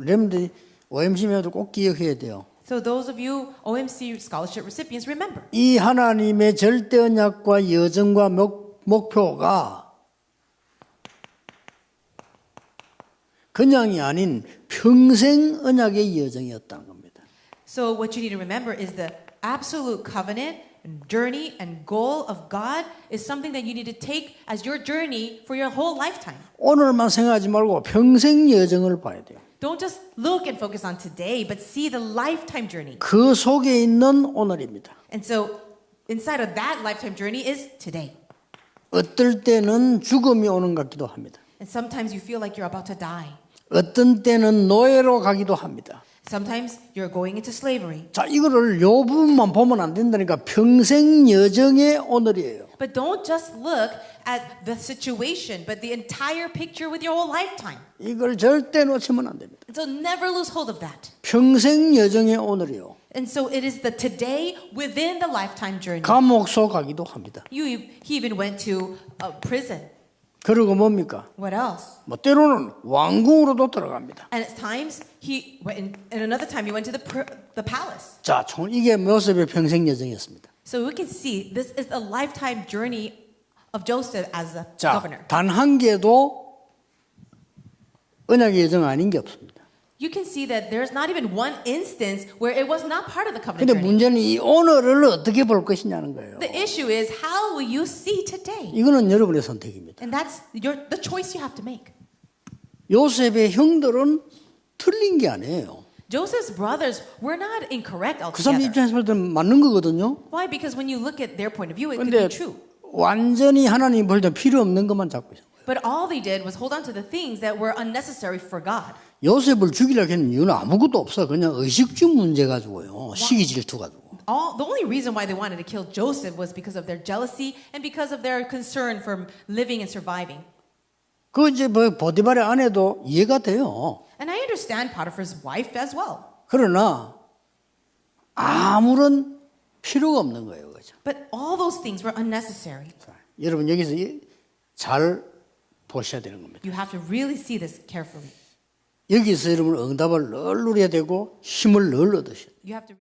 여러분들이 OMC면도 꼭 기억해야 돼요. So those of you OMC scholarship recipients, remember 이 하나님의 절대 언약과 여정과 목, 목표가 그냥이 아닌 평생 언약의 여정이었다는 겁니다. So what you need to remember is the absolute covenant journey and goal of God is something that you need to take as your journey for your whole lifetime. 오늘만 생각하지 말고 평생 여정을 봐야 돼요. Don't just look and focus on today, but see the lifetime journey. 그 속에 있는 오늘입니다. And so inside of that lifetime journey is today. 어떨 때는 죽음이 오는 것 같기도 합니다. And sometimes you feel like you're about to die. 어떤 때는 노예로 가기도 합니다. Sometimes you're going into slavery. 자, 이거를 요 부분만 보면 안 된다니까 평생 여정의 오늘이에요. But don't just look at the situation, but the entire picture with your whole lifetime. 이걸 절대 놓치면 안 됩니다. And so never lose hold of that. 평생 여정의 오늘이요. And so it is the today within the lifetime journey. 감옥소 가기도 합니다. You, he even went to a prison. 그리고 뭡니까? What else? 뭐 때로는 왕궁으로도 들어갑니다. And at times he went, and another time he went to the pr- the palace. 자, 총 이게 모습의 평생 여정이었습니다. So we can see this is a lifetime journey of Joseph as a 자, governor. 단 한 개도 언약의 여정 아닌 게 없습니다. You can see that there's not even one instance where it was not part of the covenant 근데 journey. 문제는 이 오늘을 어떻게 볼 것이냐는 거예요. The issue is how will you see today? 이거는 여러분의 선택입니다. And that's your, the choice you have to make. 요셉의 형들은 틀린 게 아니에요. Joseph's brothers were not incorrect 그 사람 altogether. 입장에서 볼 때는 맞는 거거든요. Why? Because when you look at their point of view, it could 근데 be true. 완전히 하나님 볼 때 필요 없는 것만 잡고 있어요. But all they did was hold on to the things that were unnecessary for God. 요셉을 죽이려고 했는 이유는 아무것도 없어. 그냥 의식주 문제 가지고요. 시기 질투 가지고. All, the only reason why they wanted to kill Joseph was because of their jealousy and because of their concern for living and surviving. 그 이제 뭐 보디발의 아내도 이해가 돼요. Understand Potiphar's wife as well. 그러나 아무런 필요가 없는 거예요. 그죠? But all those things were unnecessary. 자, 여러분 여기서 이- 잘 보셔야 되는 겁니다. You have to really see this carefully. 여기서 여러분 응답을 늘 누려야 되고 힘을 늘 얻으셔야 돼요.